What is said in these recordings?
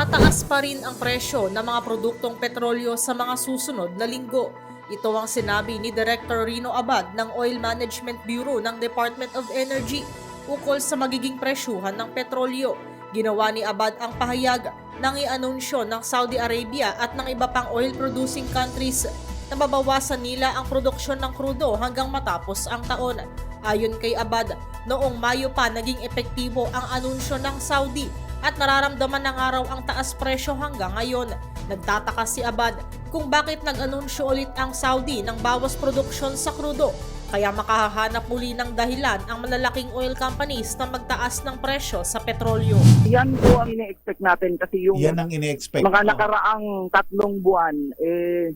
Tataas pa rin ang presyo ng mga produktong petrolyo sa mga susunod na linggo. Ito ang sinabi ni Director Rino Abad ng Oil Management Bureau ng Department of Energy ukol sa magiging presyuhan ng petrolyo. Ginawa ni Abad ang pahayag nang i-anunsyo ng Saudi Arabia at ng iba pang oil-producing countries na babawasan nila ang produksyon ng krudo hanggang matapos ang taon. Ayon kay Abad, noong Mayo pa naging epektibo ang anunsyo ng Saudi at nararamdaman ng araw ang taas presyo hanggang ngayon. Nagtataka si Abad kung bakit nag-anunsyo ulit ang Saudi ng bawas produksyon sa krudo kaya makahahanap muli ng dahilan ang malalaking oil companies na magtaas ng presyo sa petrolyo. Yan po ang ine-expect natin kasi yung Yan ang ine-expect. mga nakaraang tatlong buwan, eh,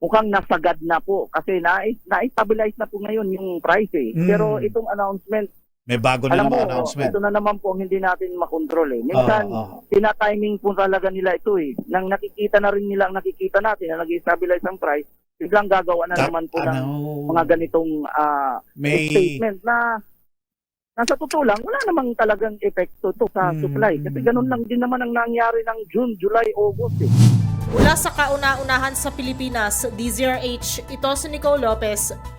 mukhang nasagad na po kasi na, na-stabilize na po ngayon yung price eh. Mm. Pero itong announcement, May bago na alam mo, announcement. ito na naman po ang hindi natin makontrol eh. Minsan, Oo, oo. tina-timing po talaga nila ito eh. Nang nakikita na rin nila ang nakikita natin na nag-stabilize ang price, biglang gagawa na Ta- naman po ng ano, mga ganitong ah, may statement na nasa totoo lang, wala namang talagang epekto to sa Mm. supply. Kasi ganun lang din naman ang nangyari ng June, July, August eh. Mula sa kauna-unahan sa Pilipinas, DZRH, ito si Nicole Lopez.